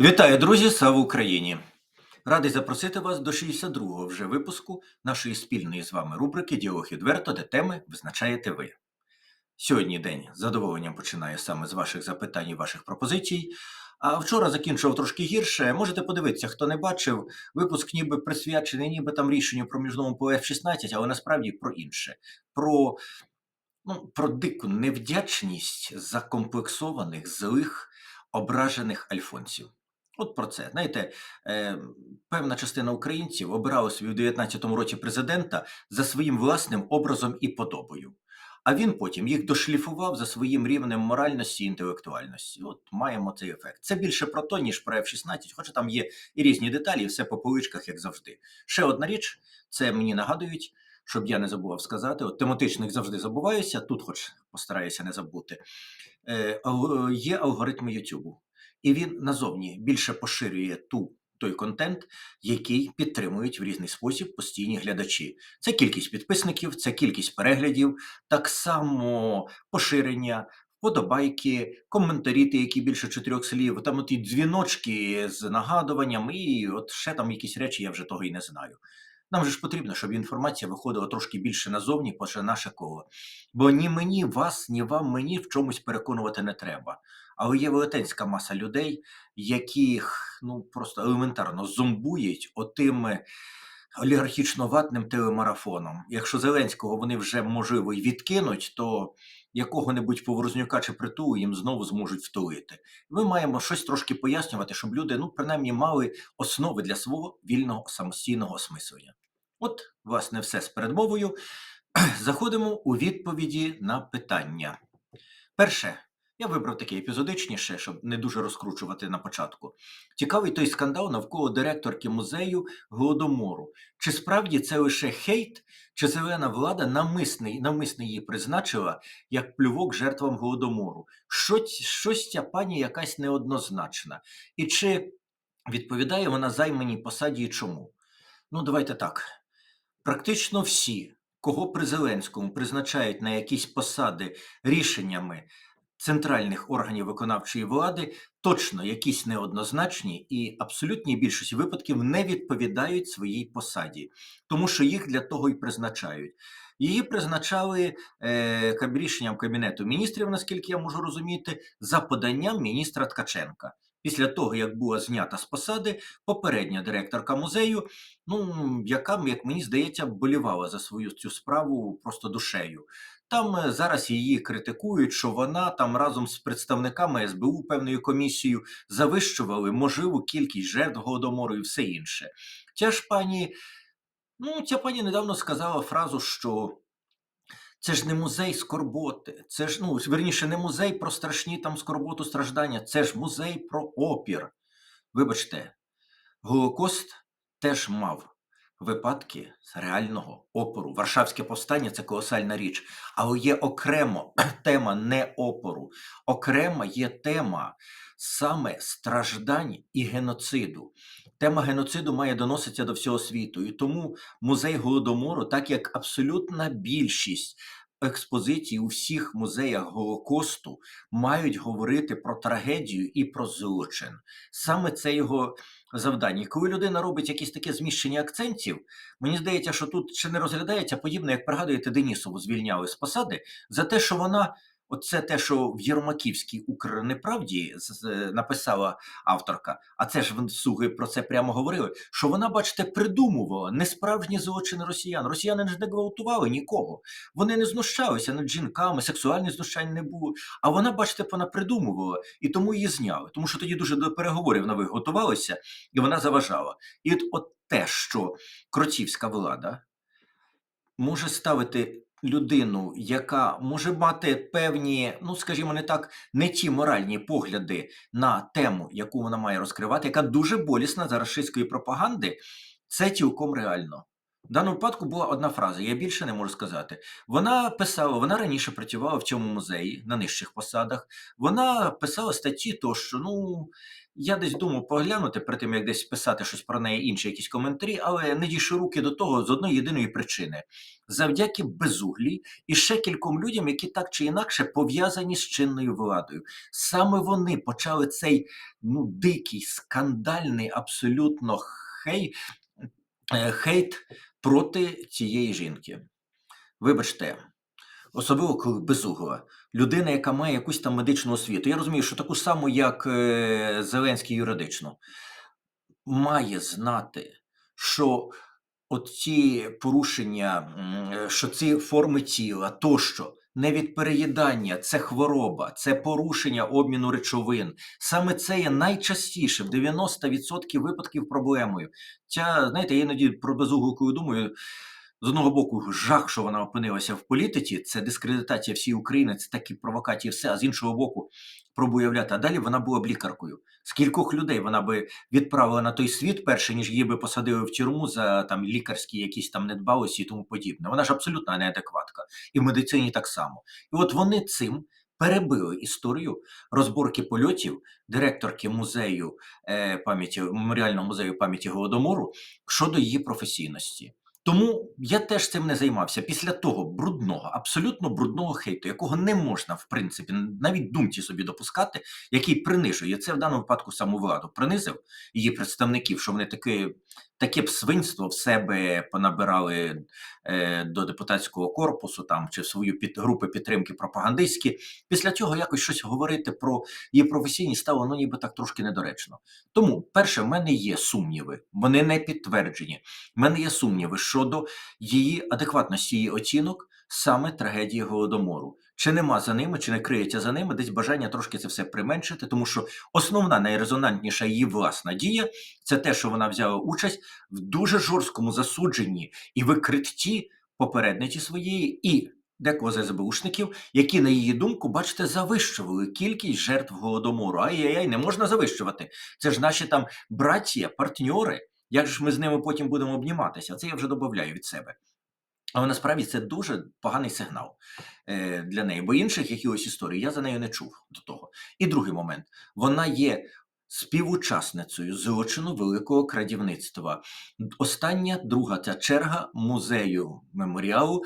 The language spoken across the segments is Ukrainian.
Вітаю, друзі! Слава Україні! Радий запросити вас до 62-го вже випуску нашої спільної з вами рубрики Діалог відверто, де теми визначаєте ви. Сьогодні день з задоволенням починає саме з ваших запитань і ваших пропозицій. А вчора закінчив трошки гірше. Можете подивитися, хто не бачив. Випуск ніби присвячений, ніби там рішенню про міжному по F-16, але насправді про інше. Про, ну, про дику невдячність закомплексованих, злих, ображених альфонсів. От про це. Знаєте, е, певна частина українців обирала собі в 19-му році президента за своїм власним образом і подобою. А він потім їх дошліфував за своїм рівнем моральності і інтелектуальності. От маємо цей ефект. Це більше про то, ніж про F-16, хоча там є і різні деталі, і все по поличках, як завжди. Ще одна річ, це мені нагадують, щоб я не забував сказати. От тематичних завжди забуваюся, тут, хоч постараюся не забути. Е, є алгоритми Ютубу і він назовні більше поширює ту. Той контент, який підтримують в різний спосіб постійні глядачі. Це кількість підписників, це кількість переглядів, так само поширення, вподобайки, коментарі, які більше чотирьох слів, там оті дзвіночки з нагадуванням, і от ще там якісь речі, я вже того і не знаю. Нам же ж потрібно, щоб інформація виходила трошки більше назовні, наше коло. Бо ні мені, вас, ні вам, мені в чомусь переконувати не треба. Але є велетенська маса людей, яких ну просто елементарно зомбують отим е, олігархічно-ватним телемарафоном. Якщо Зеленського вони вже можливо й відкинуть, то якого-небудь поворознюка чи притулу їм знову зможуть втулити. Ми маємо щось трошки пояснювати, щоб люди, ну принаймні, мали основи для свого вільного самостійного осмислення. От, власне, все з передмовою. Заходимо у відповіді на питання. Перше, я вибрав таке епізодичніше, щоб не дуже розкручувати на початку. Цікавий той скандал навколо директорки музею Голодомору. Чи справді це лише хейт, чи зелена влада намисне, намисне її призначила як плювок жертвам голодомору? Щось, щось ця пані якась неоднозначна. І чи відповідає вона займаній посаді і чому? Ну, давайте так. Практично всі, кого при Зеленському призначають на якісь посади рішеннями центральних органів виконавчої влади, точно якісь неоднозначні і абсолютній більшості випадків не відповідають своїй посаді, тому що їх для того і призначають. Її призначали е, рішенням Кабінету міністрів, наскільки я можу розуміти, за поданням міністра Ткаченка. Після того, як була знята з посади попередня директорка музею, ну яка, як мені здається, болівала за свою цю справу просто душею. Там е, зараз її критикують, що вона там разом з представниками СБУ певною комісією завищували можливу кількість жертв голодомору і все інше. Ця ж пані, ну ця пані недавно сказала фразу, що це ж не музей скорботи, це ж ну верніше, не музей про страшні там скорботу страждання, це ж музей про опір. Вибачте, Голокост теж мав випадки з реального опору. Варшавське повстання це колосальна річ, але є окремо тема не опору, окрема є тема саме страждань і геноциду. Тема геноциду має доноситися до всього світу, і тому музей голодомору, так як абсолютна більшість експозицій у всіх музеях Голокосту, мають говорити про трагедію і про злочин. Саме це його завдання. І коли людина робить якісь таке зміщення акцентів, мені здається, що тут ще не розглядається подібне, як пригадуєте, Денісову звільняли з посади за те, що вона. Оце те, що в Єрмаківській Укрнеправді написала авторка, а це ж в слуги про це прямо говорили. Що вона, бачите, придумувала несправжні злочини росіян. Росіяни ж не гвалтували нікого. Вони не знущалися над жінками, сексуальних знущань не було. А вона, бачите, вона придумувала, і тому її зняли. Тому що тоді дуже до переговорів нових готувалися, і вона заважала. І от, от те, що кротівська влада може ставити людину, яка може мати певні, ну скажімо, не так, не ті моральні погляди на тему, яку вона має розкривати, яка дуже болісна за рашистської пропаганди, це цілком реально. В даному випадку була одна фраза, я більше не можу сказати. Вона писала, вона раніше працювала в цьому музеї на нижчих посадах. Вона писала статті, то що ну Я десь думав поглянути перед тим, як десь писати щось про неї, інші якісь коментарі, але не дійшли руки до того з одної єдиної причини: завдяки безуглій і ще кільком людям, які так чи інакше пов'язані з чинною владою. Саме вони почали цей ну, дикий, скандальний, абсолютно хей, е, хейт проти цієї жінки. Вибачте, особливо коли безугла. Людина, яка має якусь там медичну освіту. Я розумію, що таку саму, як е, Зеленський юридично, має знати, що от ці порушення, е, що ці форми тіла тощо. Не від переїдання, це хвороба, це порушення обміну речовин. Саме це є найчастіше в 90% випадків проблемою. Ця, знаєте, я іноді про безуглу, думаю, з одного боку, жах, що вона опинилася в політиці, це дискредитація всієї України, це такі провокації, все. А з іншого боку, пробую уявляти. А далі вона була б лікаркою. Скількох людей вона би відправила на той світ, перше ніж її би посадили в тюрму за там лікарські якісь там недбалості і тому подібне. Вона ж абсолютно неадекватка. І в медицині так само. І от вони цим. Перебили історію розборки польотів директорки музею е, пам'яті меморіального музею пам'яті голодомору щодо її професійності. Тому я теж цим не займався. Після того брудного, абсолютно брудного хейту, якого не можна, в принципі, навіть думці собі допускати, який принижує це в даному випадку саму владу, принизив її представників, що вони таке, таке б свинство в себе понабирали е, до депутатського корпусу там чи в свою під, групи підтримки пропагандистські. Після цього якось щось говорити про її професійність стало ну ніби так трошки недоречно. Тому, перше, в мене є сумніви, вони не підтверджені. В мене є сумніви щодо її адекватності її оцінок саме трагедії голодомору. Чи нема за ними, чи не криється за ними десь бажання трошки це все применшити, тому що основна найрезонантніша її власна дія це те, що вона взяла участь в дуже жорсткому засудженні і викритті попередниці своєї і декого з СБУшників, які, на її думку, бачите, завищували кількість жертв голодомору. Ай-яй-яй, не можна завищувати. Це ж наші там браття, партньори. Як ж ми з ними потім будемо обніматися? Це я вже додаю від себе. Але насправді це дуже поганий сигнал е, для неї, бо інших якихось історій я за нею не чув до того. І другий момент: вона є співучасницею злочину великого крадівництва. Остання друга ця черга музею меморіалу.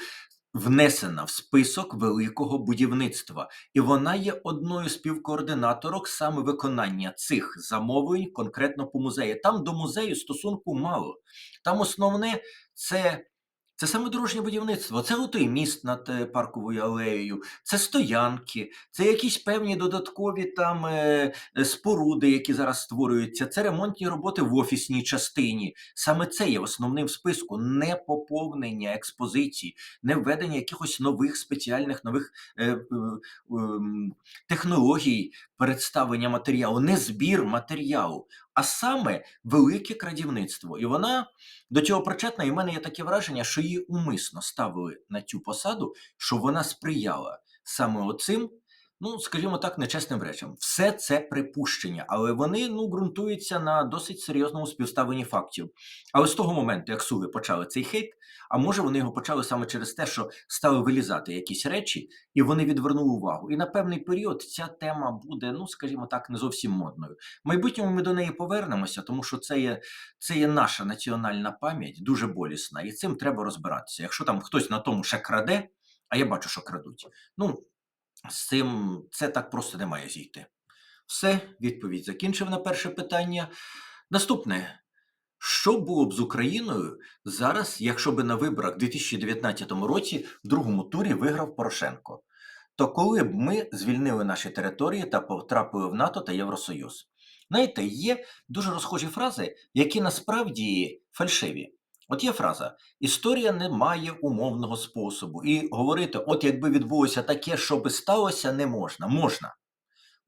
Внесена в список великого будівництва, і вона є одною з співкоординаторок саме виконання цих замовлень конкретно по музею. Там до музею стосунку мало. Там основне це це саме дорожнє будівництво, це отой міст над е, парковою алеєю, це стоянки, це якісь певні додаткові там е, е, споруди, які зараз створюються, це ремонтні роботи в офісній частині. Саме це є основним в списку не поповнення експозицій, не введення якихось нових спеціальних нових е, е, ем, технологій представлення матеріалу, не збір матеріалу, а саме велике крадівництво. І вона до цього причетна, і в мене є таке враження, що її умисно ставили на цю посаду, що вона сприяла саме оцим. Ну, скажімо так, нечесним речам. Все це припущення, але вони ну ґрунтуються на досить серйозному співставленні фактів. Але з того моменту, як суги почали цей хейт, а може вони його почали саме через те, що стали вилізати якісь речі, і вони відвернули увагу. І на певний період ця тема буде, ну скажімо так, не зовсім модною. В майбутньому ми до неї повернемося, тому що це є це є наша національна пам'ять, дуже болісна, і цим треба розбиратися. Якщо там хтось на тому ще краде, а я бачу, що крадуть. Ну з цим це так просто не має зійти. Все, відповідь закінчив на перше питання. Наступне. Що було б з Україною зараз, якщо би на виборах у 2019 році в другому турі виграв Порошенко? То коли б ми звільнили наші території та потрапили в НАТО та Євросоюз? Знаєте, є дуже розхожі фрази, які насправді фальшиві. От є фраза: історія не має умовного способу. І говорити, от якби відбулося таке, що би сталося, не можна. Можна.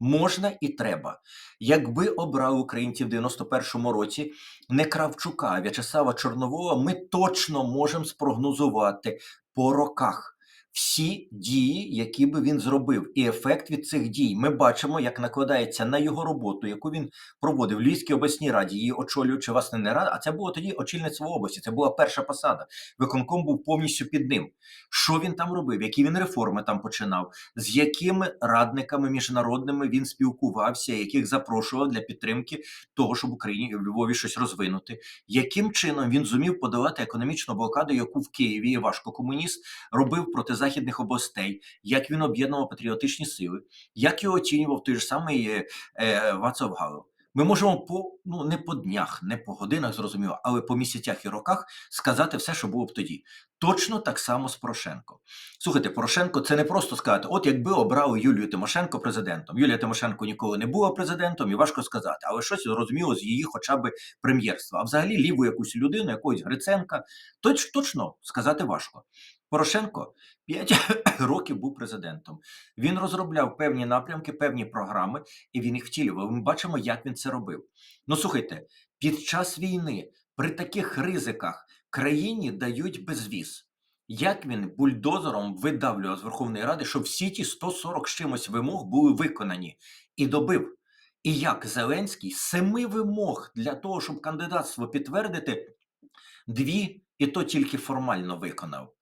Можна і треба. Якби обрали українців в 91-му році не Кравчука, а В'ячеслава Чорновола, ми точно можемо спрогнозувати по роках, всі дії, які би він зробив, і ефект від цих дій. Ми бачимо, як накладається на його роботу, яку він проводив в Львівській обласній раді, її очолюючи власне не рада, а це було тоді очільництво області. Це була перша посада. Виконком був повністю під ним. Що він там робив? Які він реформи там починав? З якими радниками міжнародними він спілкувався, яких запрошував для підтримки того, щоб Україні в Львові щось розвинути? Яким чином він зумів подолати економічну блокаду, яку в Києві важко комуніст робив проти західних областей? Як він об'єднував патріотичні сили? Як його оцінював той ж самий е, е, Вацлав Гавел? Ми можемо по ну не по днях, не по годинах, зрозуміло, але по місяцях і роках сказати все, що було б тоді. Точно так само з Порошенко. Слухайте, Порошенко це не просто сказати, от якби обрали Юлію Тимошенко президентом. Юлія Тимошенко ніколи не була президентом, і важко сказати, але щось зрозуміло з її хоча б прем'єрства. А взагалі ліву якусь людину, якогось Гриценка, точ, точно сказати важко. Порошенко 5 років був президентом. Він розробляв певні напрямки, певні програми, і він їх втілював. Ми бачимо, як він це робив. Ну слухайте, під час війни при таких ризиках країні дають безвіз. Як він бульдозером видавлював з Верховної Ради, щоб всі ті 140 з чимось вимог були виконані і добив. І як Зеленський семи вимог для того, щоб кандидатство підтвердити, дві, і то тільки формально виконав.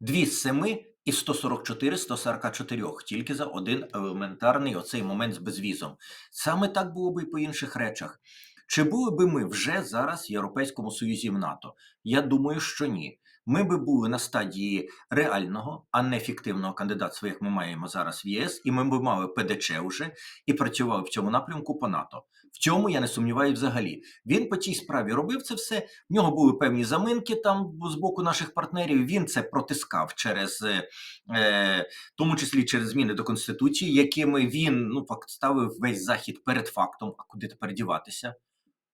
Дві з семи і 144 144, тільки за один елементарний оцей момент з безвізом. Саме так було би і по інших речах. Чи були би ми вже зараз в Європейському Союзі в НАТО? Я думаю, що ні. Ми би були на стадії реального, а не фіктивного кандидатства, як ми маємо зараз в ЄС, і ми б мали ПДЧ вже і працювали в цьому напрямку по НАТО. В цьому я не сумніваюся взагалі. Він по тій справі робив це все. В нього були певні заминки там з боку наших партнерів. Він це протискав через, е, е, тому числі через зміни до конституції, якими він ну факт ставив весь захід перед фактом. А куди тепер діватися?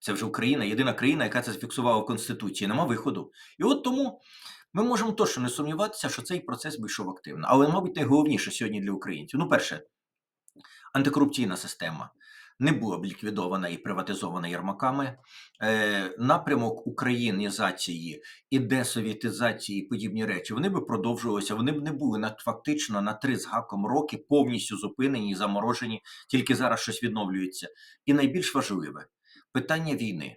Це вже Україна, єдина країна, яка це зафіксувала в Конституції. Нема виходу. І от тому ми можемо точно не сумніватися, що цей процес би активно. Але, мабуть, найголовніше сьогодні для українців. Ну, перше, антикорупційна система не була б ліквідована і приватизована Єрмаками. Е, напрямок українізації і десовітизації і подібні речі вони би продовжувалися. Вони б не були на фактично на три з гаком роки повністю зупинені і заморожені. Тільки зараз щось відновлюється. І найбільш важливе питання війни.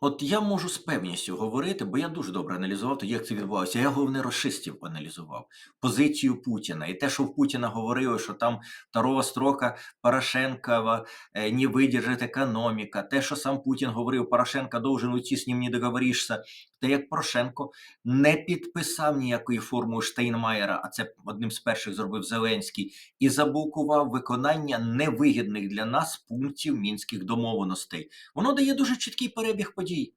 От я можу з певністю говорити, бо я дуже добре аналізував тоді, як це відбувалося. Я головне расистів аналізував позицію Путіна і те, що в Путіна говорили, що там второго строка Порошенкова е, не видержить економіка, те, що сам Путін говорив, Порошенка должен уйти, з ним не договоришся. Те, як Порошенко не підписав ніякої формули Штейнмаєра, а це одним з перших зробив Зеленський, і заблокував виконання невигідних для нас пунктів мінських домовленостей. Воно дає дуже чіткий перебіг подій.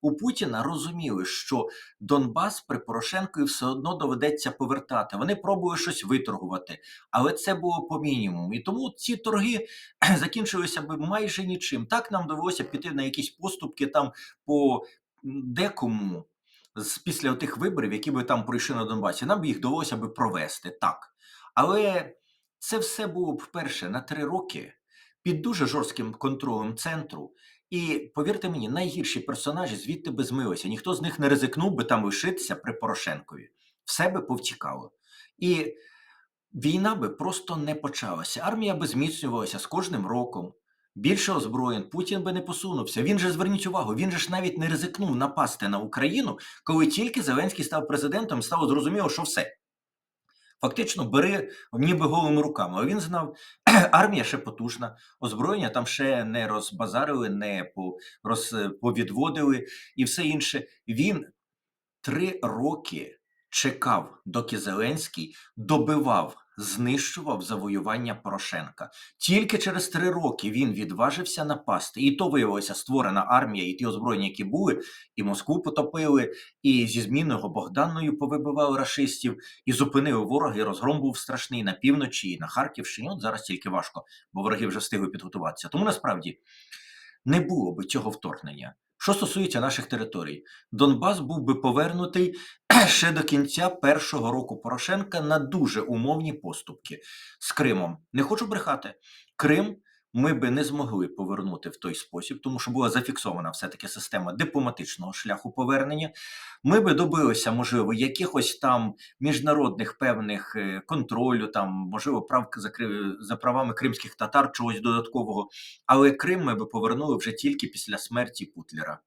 У Путіна розуміли, що Донбас при Порошенкові все одно доведеться повертати. Вони пробують щось виторгувати, але це було по мінімуму. І тому ці торги закінчилися би майже нічим. Так нам довелося піти на якісь поступки там по декому з після тих виборів, які би там пройшли на Донбасі. Нам би їх довелося би провести так. Але це все було б вперше на три роки під дуже жорстким контролем центру. І повірте мені, найгірші персонажі звідти би змилися. Ніхто з них не ризикнув би там лишитися при Порошенкові. Все би повтікало. І війна би просто не почалася. Армія би зміцнювалася з кожним роком. Більше озброєн, Путін би не посунувся. Він же зверніть увагу, він же ж навіть не ризикнув напасти на Україну, коли тільки Зеленський став президентом, стало зрозуміло, що все. Фактично бери ніби голими руками. А він знав, армія ще потужна, озброєння там ще не розбазарили, не повідводили і все інше. Він три роки чекав, доки Зеленський добивав, знищував завоювання Порошенка. Тільки через три роки він відважився напасти. І то виявилася створена армія, і ті озброєння, які були, і Москву потопили, і зі зміною Богданною повибивали рашистів, і зупинили ворога, і розгром був страшний на півночі, і на Харківщині. От зараз тільки важко, бо вороги вже встигли підготуватися. Тому насправді не було би цього вторгнення. Що стосується наших територій, Донбас був би повернутий ще до кінця першого року Порошенка на дуже умовні поступки з Кримом. Не хочу брехати. Крим ми би не змогли повернути в той спосіб, тому що була зафіксована все-таки система дипломатичного шляху повернення. Ми би добилися, можливо, якихось там міжнародних певних е, контролю, там, можливо, прав за, за правами кримських татар, чогось додаткового. Але Крим ми би повернули вже тільки після смерті Путлера.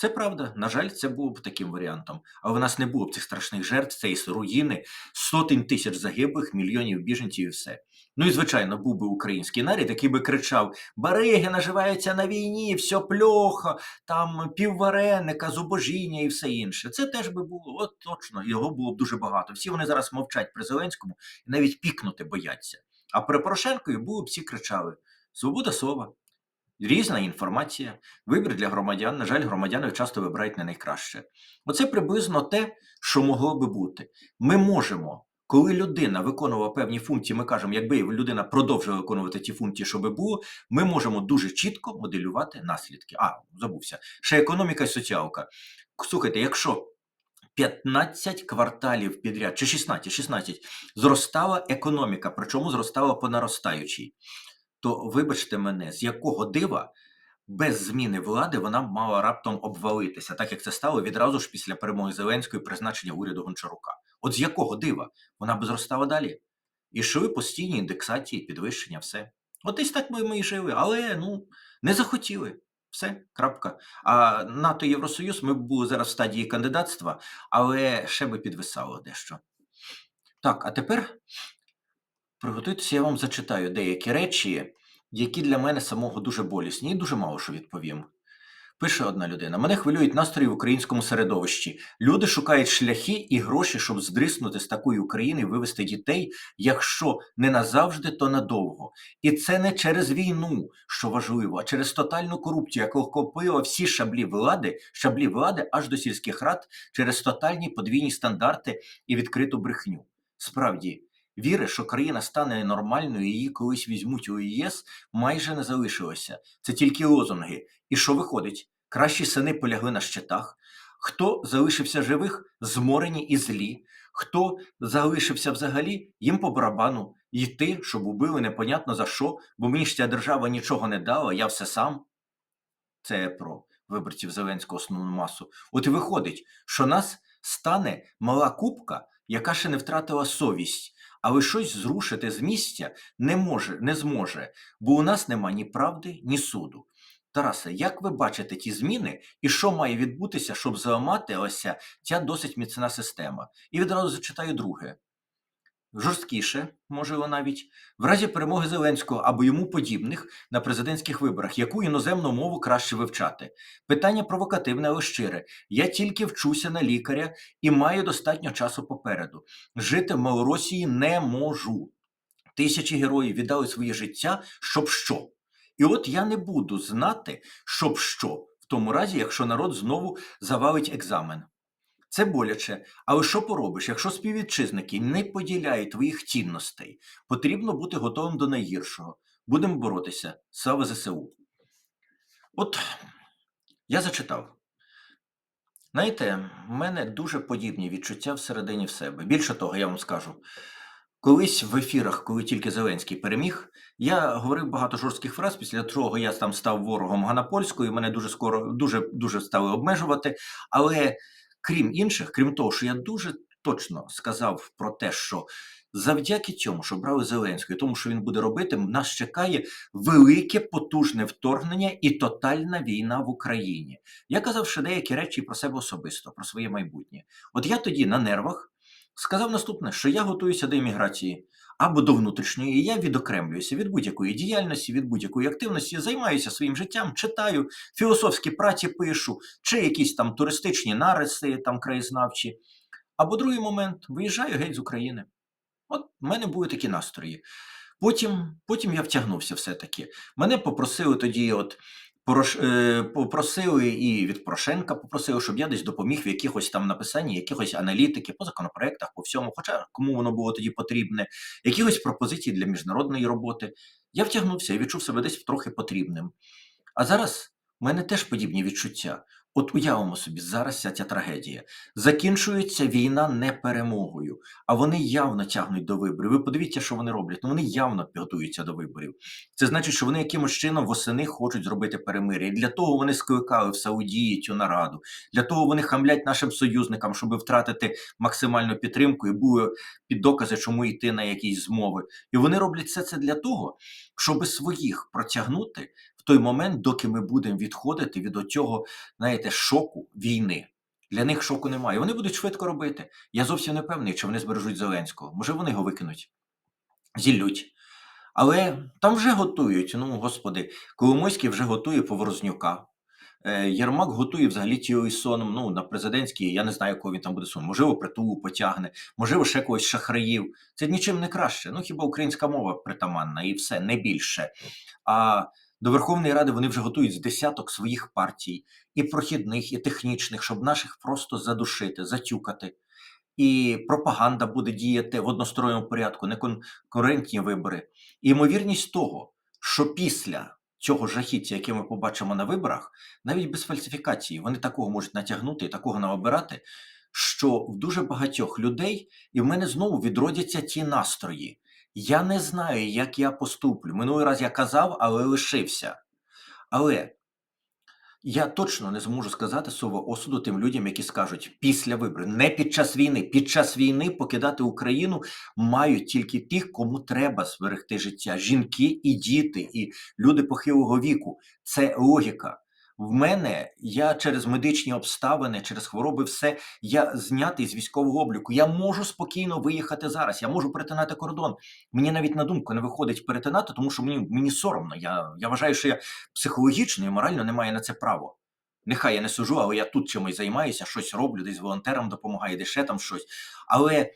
Це правда. На жаль, це було б таким варіантом. Але в нас не було б цих страшних жертв, цієї руїни, сотень тисяч загиблих, мільйонів біженців і все. Ну і звичайно, був би український нарід, який би кричав: Бариги наживаються на війні, все плохо, там піввареника, зубожіння і все інше. Це теж би було, от точно, його було б дуже багато. Всі вони зараз мовчать при Зеленському і навіть пікнути бояться. А при Порошенкові було б всі кричали: Свобода слова, різна інформація, вибір для громадян. На жаль, громадяни часто вибирають не найкраще. Оце приблизно те, що могло би бути. Ми можемо. Коли людина виконувала певні функції, ми кажемо, якби людина продовжила виконувати ті функції, що би було, ми можемо дуже чітко моделювати наслідки. А, забувся. Ще економіка і соціалка. Слухайте, якщо 15 кварталів підряд, чи 16, 16, зростала економіка, причому зростала по наростаючій, то вибачте мене, з якого дива без зміни влади вона мала раптом обвалитися, так як це стало відразу ж після перемоги Зеленської призначення уряду Гончарука. От з якого дива вона б зростала далі? І йшли постійні індексації, підвищення, все. От десь так ми, ми і жили, але ну не захотіли. Все, крапка. А НАТО Євросоюз ми б були зараз в стадії кандидатства, але ще би підвисало дещо. Так, а тепер приготуйтеся, я вам зачитаю деякі речі, які для мене самого дуже болісні, і дуже мало що відповім. Пише одна людина: мене хвилюють настрої в українському середовищі. Люди шукають шляхи і гроші, щоб здриснути з такої України і вивести дітей, якщо не назавжди, то надовго. І це не через війну, що важливо, а через тотальну корупцію, яка охопила всі шаблі влади, шаблі влади аж до сільських рад, через тотальні подвійні стандарти і відкриту брехню. Справді, віри, що країна стане нормальною, її колись візьмуть у ЄС, майже не залишилося. Це тільки лозунги. І що виходить? Кращі сини полягли на щитах. Хто залишився живих, зморені і злі. Хто залишився взагалі, їм по барабану йти, щоб убили непонятно за що, бо мені ж ця держава нічого не дала, я все сам. Це про виборців Зеленського основну масу. От і виходить, що нас стане мала купка, яка ще не втратила совість, але щось зрушити з місця не може, не зможе, бо у нас нема ні правди, ні суду. Тарасе, як ви бачите ті зміни, і що має відбутися, щоб зламати ось ця досить міцна система? І відразу зачитаю друге. Жорсткіше, можливо, навіть в разі перемоги Зеленського або йому подібних на президентських виборах, яку іноземну мову краще вивчати? Питання провокативне, але щире. Я тільки вчуся на лікаря і маю достатньо часу попереду. Жити в Малоросії не можу. Тисячі героїв віддали своє життя, щоб що? І от я не буду знати, щоб що, в тому разі, якщо народ знову завалить екзамен. Це боляче, але що поробиш, якщо співвітчизники не поділяють твоїх цінностей, потрібно бути готовим до найгіршого. Будемо боротися. Слава ЗСУ. От я зачитав. Знаєте, в мене дуже подібні відчуття всередині в себе. Більше того, я вам скажу. Колись в ефірах, коли тільки Зеленський переміг, я говорив багато жорстких фраз. Після того я там став ворогом Ганапольської, мене дуже скоро дуже дуже стали обмежувати. Але крім інших, крім того, що я дуже точно сказав про те, що завдяки цьому, що брали Зеленського, і тому, що він буде робити, нас чекає велике потужне вторгнення і тотальна війна в Україні. Я казав ще деякі речі про себе особисто, про своє майбутнє. От я тоді на нервах сказав наступне, що я готуюся до імміграції або до внутрішньої, я відокремлююся від будь-якої діяльності, від будь-якої активності, займаюся своїм життям, читаю, філософські праці пишу, чи якісь там туристичні нариси, там краєзнавчі. Або другий момент виїжджаю геть з України. От в мене були такі настрої. Потім, потім я втягнувся все-таки. Мене попросили тоді, от попросили і від Порошенка попросили, щоб я десь допоміг в якихось там написанні, якихось аналітики по законопроектах, по всьому, хоча кому воно було тоді потрібне, якихось пропозицій для міжнародної роботи. Я втягнувся і відчув себе десь трохи потрібним. А зараз в мене теж подібні відчуття. От уявимо собі, зараз вся ця трагедія. Закінчується війна не перемогою, а вони явно тягнуть до виборів. Ви подивіться, що вони роблять. Ну вони явно готуються до виборів. Це значить, що вони якимось чином восени хочуть зробити перемир'я. І для того вони скликали в Саудії цю нараду. Для того вони хамлять нашим союзникам, щоб втратити максимальну підтримку і були під докази, чому йти на якісь змови. І вони роблять все це для того, щоб своїх протягнути той момент, доки ми будемо відходити від цього, знаєте, шоку війни. Для них шоку немає. Вони будуть швидко робити. Я зовсім не певний, чи вони збережуть Зеленського. Може, вони його викинуть, зіллють. Але там вже готують. Ну, господи, Коломойський вже готує Поворознюка. Е, Єрмак готує взагалі тілий соном. Ну, на президентській, я не знаю, кого він там буде сон. Можливо, притулу потягне, можливо, ще когось шахраїв. Це нічим не краще. Ну, хіба українська мова притаманна і все, не більше. А до Верховної Ради вони вже готують з десяток своїх партій, і прохідних, і технічних, щоб наших просто задушити, затюкати. І пропаганда буде діяти в односторонньому порядку, не конкурентні вибори. І ймовірність того, що після цього жахіття, яке ми побачимо на виборах, навіть без фальсифікації, вони такого можуть натягнути і такого наобирати, що в дуже багатьох людей, і в мене знову відродяться ті настрої. Я не знаю, як я поступлю. Минулий раз я казав, але лишився. Але я точно не зможу сказати свого осуду тим людям, які скажуть після виборів, не під час війни. Під час війни покидати Україну мають тільки тих, кому треба зберегти життя: жінки і діти, і люди похилого віку. Це логіка. В мене я через медичні обставини, через хвороби, все я знятий з військового обліку. Я можу спокійно виїхати зараз. Я можу перетинати кордон. Мені навіть на думку не виходить перетинати, тому що мені мені соромно. Я я вважаю, що я психологічно і морально не маю на це право. Нехай я не сужу, але я тут чимось займаюся, щось роблю, десь волонтерам допомагаю, де ще там щось. Але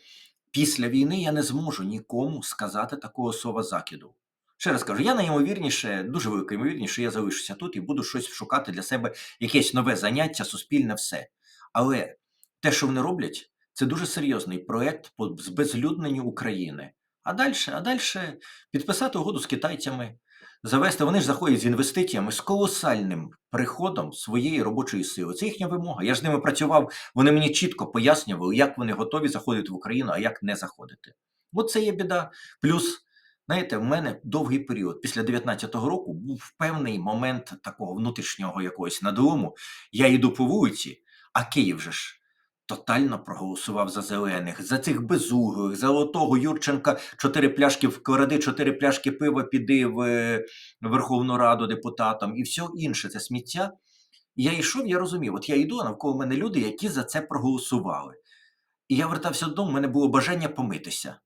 після війни я не зможу нікому сказати такого слова закиду. Ще раз кажу, я найімовірніше, дуже велика ймовірність, що я залишуся тут і буду щось шукати для себе, якесь нове заняття, суспільне все. Але те, що вони роблять, це дуже серйозний проєкт по збезлюдненню України. А далі, а далі підписати угоду з китайцями, завести, вони ж заходять з інвестиціями, з колосальним приходом своєї робочої сили. Це їхня вимога. Я ж з ними працював, вони мені чітко пояснювали, як вони готові заходити в Україну, а як не заходити. От це є біда. Плюс. Знаєте, в мене довгий період після 19-го року був певний момент такого внутрішнього якогось надуму. Я йду по вулиці, а Київ же ж тотально проголосував за зелених, за цих безуглих, за отого Юрченка чотири пляшки вклади, чотири пляшки пива піди в Верховну Раду депутатам і все інше це сміття. Я йшов, я розумів, от я йду, а навколо мене люди, які за це проголосували. І я вертався додому, в мене було бажання помитися.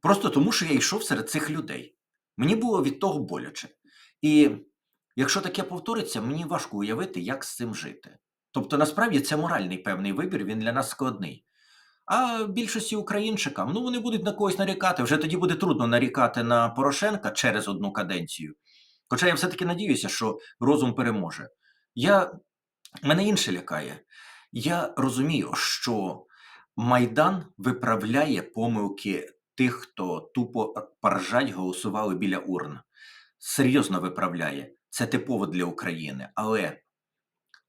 Просто тому, що я йшов серед цих людей. Мені було від того боляче. І якщо таке повториться, мені важко уявити, як з цим жити. Тобто, насправді це моральний певний вибір, він для нас складний. А більшості українчикам, ну вони будуть на когось нарікати. Вже тоді буде трудно нарікати на Порошенка через одну каденцію. Хоча я все-таки надіюся, що розум переможе. Я, Мене інше лякає. Я розумію, що Майдан виправляє помилки тих, хто тупо паржать голосували біля урн. Серйозно виправляє. Це типово для України. Але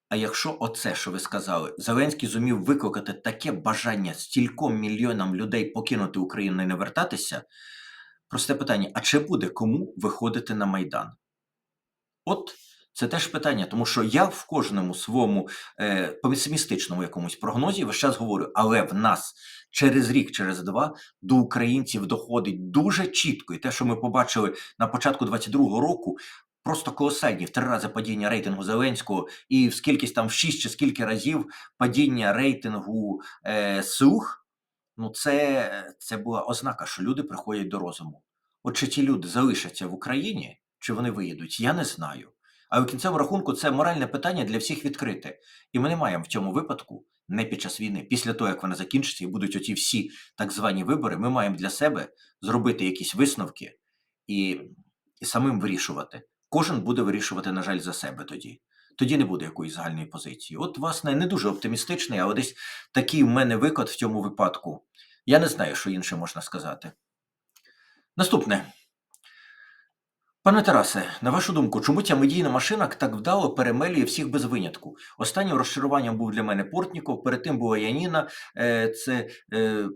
а якщо оце, що ви сказали, Зеленський зумів викликати таке бажання стільком мільйонам людей покинути Україну і не вертатися, просте питання: а чи буде кому виходити на Майдан? От це теж питання, тому що я в кожному своєму е, песимістичному якомусь прогнозі весь час говорю, але в нас через рік, через два до українців доходить дуже чітко, і те, що ми побачили на початку 22-го року. Просто колосальні в три рази падіння рейтингу Зеленського, і в скількись там в шість чи скільки разів падіння рейтингу е, Сух, ну це це була ознака, що люди приходять до розуму. От чи ті люди залишаться в Україні, чи вони виїдуть, я не знаю. Але в кінцевому рахунку це моральне питання для всіх відкрите. І ми не маємо в цьому випадку, не під час війни, після того, як вона закінчиться, і будуть оті всі так звані вибори, ми маємо для себе зробити якісь висновки і, і самим вирішувати. Кожен буде вирішувати, на жаль, за себе тоді. Тоді не буде якоїсь загальної позиції. От, власне, не дуже оптимістичний, але десь такий в мене виклад в цьому випадку. Я не знаю, що інше можна сказати. Наступне. Пане Тарасе, на вашу думку, чому ця медійна машина так вдало перемелює всіх без винятку? Останнім розчаруванням був для мене Портніков, перед тим була Яніна, е, це е,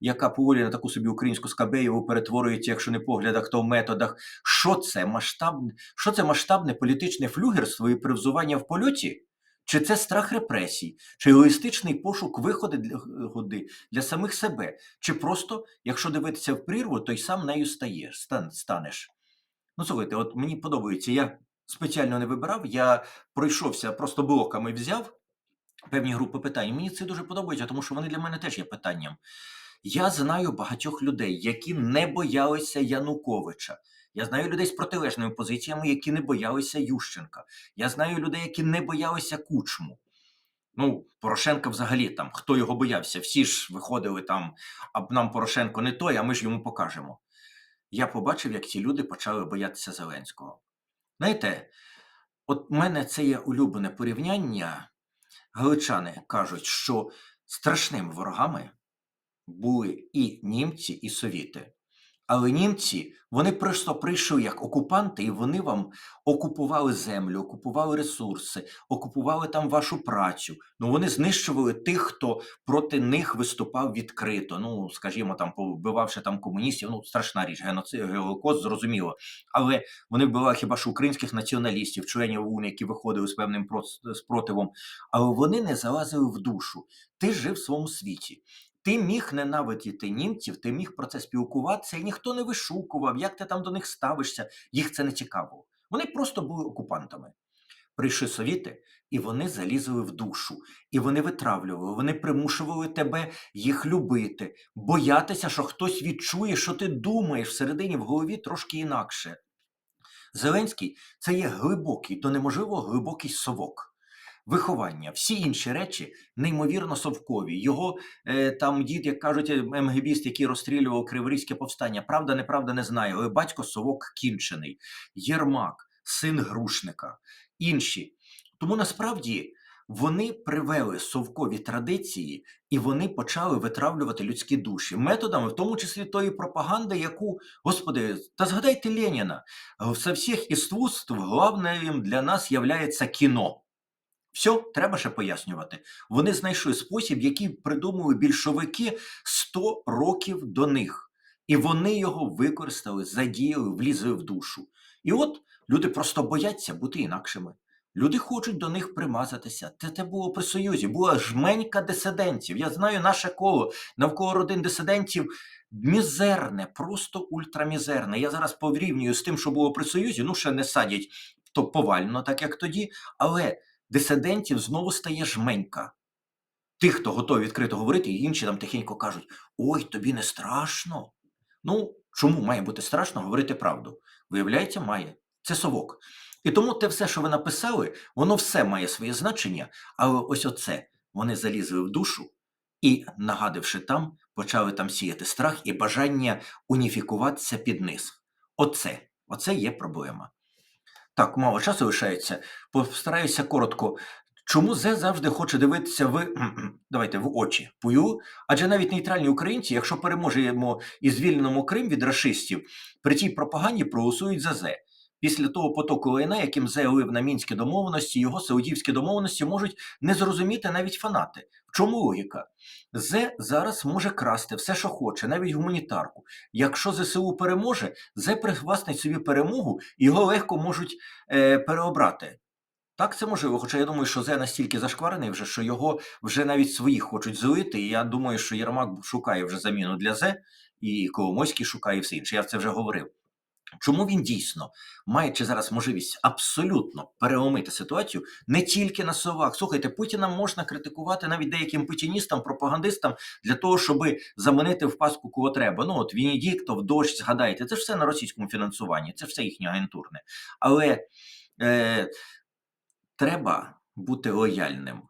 яка поволі на таку собі українську Скабеєву перетворюється, якщо не поглядах, то в методах. Що це масштабне, що це масштабне політичне флюгерство і привзування в польоті? Чи це страх репресій, чи егоїстичний пошук виходу для, годи для самих себе, чи просто, якщо дивитися в прірву, то й сам нею стаєш, стан, станеш? Ну, слухайте, от мені подобається. Я спеціально не вибирав, я пройшовся, просто блоками взяв певні групи питань. Мені це дуже подобається, тому що вони для мене теж є питанням. Я знаю багатьох людей, які не боялися Януковича. Я знаю людей з протилежними позиціями, які не боялися Ющенка. Я знаю людей, які не боялися Кучму. Ну, Порошенка взагалі там, хто його боявся? Всі ж виходили там, а нам Порошенко не той, а ми ж йому покажемо я побачив, як ці люди почали боятися Зеленського. Знаєте, от в мене це є улюблене порівняння. Галичани кажуть, що страшними ворогами були і німці, і совіти. Але німці вони просто прийшли як окупанти, і вони вам окупували землю, окупували ресурси, окупували там вашу працю. Ну вони знищували тих, хто проти них виступав відкрито. Ну скажімо, там повбивавши там комуністів. Ну страшна річ, геноцид, Голокост, зрозуміло. Але вони вбивали хіба що українських націоналістів, членів УН, які виходили з певним спротивом. Але вони не залазили в душу. Ти жив в своєму світі. Ти міг ненавидіти німців, ти міг про це спілкуватися, і ніхто не вишукував, як ти там до них ставишся, їх це не цікаво. Вони просто були окупантами. Прийшли совіти, і вони залізли в душу, і вони витравлювали, вони примушували тебе їх любити, боятися, що хтось відчує, що ти думаєш всередині в голові трошки інакше. Зеленський це є глибокий, до неможливо глибокий совок виховання, всі інші речі неймовірно совкові. Його е, там дід, як кажуть, МГБіст, який розстрілював Криворізьке повстання. Правда, неправда, не знаю. Але батько совок кінчений, Єрмак, син грушника, інші. Тому насправді. Вони привели совкові традиції і вони почали витравлювати людські душі методами, в тому числі тої пропаганди, яку, господи, та згадайте Леніна, со всіх іскусств главним для нас являється кіно. Все, треба ще пояснювати. Вони знайшли спосіб, який придумали більшовики 100 років до них. І вони його використали, задіяли, влізли в душу. І от люди просто бояться бути інакшими. Люди хочуть до них примазатися. Це те було при Союзі, була жменька дисидентів. Я знаю наше коло навколо родин дисидентів мізерне, просто ультрамізерне. Я зараз порівнюю з тим, що було при Союзі, ну ще не садять то повально, так як тоді. Але дисидентів знову стає жменька. Тих, хто готові відкрито говорити, і інші там тихенько кажуть: Ой, тобі не страшно. Ну, чому має бути страшно говорити правду? Виявляється, має. Це совок. І тому те все, що ви написали, воно все має своє значення, але ось оце вони залізли в душу і, нагадавши там, почали там сіяти страх і бажання уніфікуватися під низ. Оце, Оце є проблема. Так, мало часу лишається. Постараюся коротко. Чому Зе завжди хоче дивитися в давайте в очі пою? Адже навіть нейтральні українці, якщо переможемо і звільнимо Крим від расистів, при цій пропаганді проголосують за Зе. Після того потоку лайна, яким заявив на мінські домовленості, його саудівські домовленості можуть не зрозуміти навіть фанати. Чому логіка? Зе зараз може красти все, що хоче, навіть гуманітарку. Якщо ЗСУ переможе, Зе привласнить собі перемогу його легко можуть е, переобрати. Так, це можливо, хоча я думаю, що Зе настільки зашкварений, вже, що його вже навіть свої хочуть злити. І я думаю, що Єрмак шукає вже заміну для Зе, і Коломойський шукає все інше. Я це вже говорив. Чому він дійсно, маючи зараз можливість абсолютно переломити ситуацію не тільки на словах. Слухайте, Путіна можна критикувати навіть деяким путіністам, пропагандистам для того, щоб заманити в паску кого треба. Ну от Венедіктов, дощ, згадайте, це ж все на російському фінансуванні, це все їхнє агентурне. Але е, треба бути лояльним.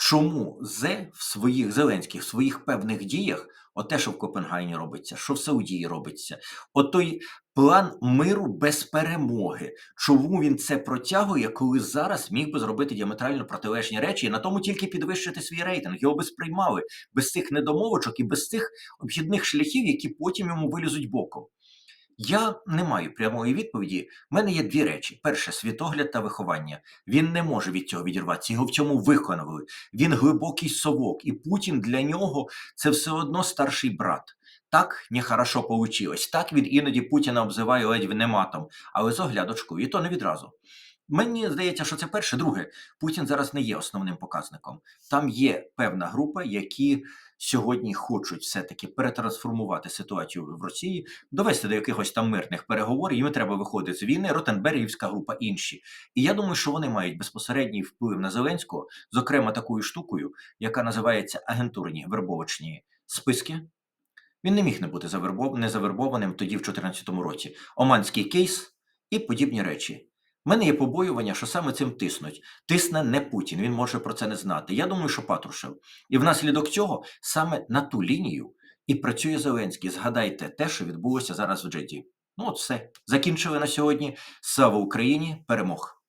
Чому Зе в своїх Зеленських в своїх певних діях, оте, що в Копенгагені робиться, що в Саудії робиться, отой план миру без перемоги. Чому він це протягує, коли зараз міг би зробити діаметрально протилежні речі і на тому тільки підвищити свій рейтинг? Його би сприймали без цих недомовочок і без цих обхідних шляхів, які потім йому вилізуть боком. Я не маю прямої відповіді. У мене є дві речі: перше світогляд та виховання. Він не може від цього відірватися. Його в цьому виконали. Він глибокий совок, і Путін для нього це все одно старший брат. Так нехорошо получилось. Так він іноді Путіна обзиває ледь не матом, але з оглядочкою, і то не відразу. Мені здається, що це перше. Друге, Путін зараз не є основним показником. Там є певна група, які сьогодні хочуть все-таки перетрансформувати ситуацію в Росії, довести до якихось там мирних переговорів. Їм треба виходити з війни, Ротенбергівська група інші. І я думаю, що вони мають безпосередній вплив на Зеленського, зокрема такою штукою, яка називається агентурні вербовочні списки. Він не міг не бути завербов... не завербованим тоді, в 2014 році. Оманський кейс і подібні речі. У мене є побоювання, що саме цим тиснуть. Тисне не Путін, він може про це не знати. Я думаю, що Патрушев. І внаслідок цього саме на ту лінію і працює Зеленський. Згадайте те, що відбулося зараз в Джеді. Ну, от все. Закінчили на сьогодні. Слава Україні! Перемог!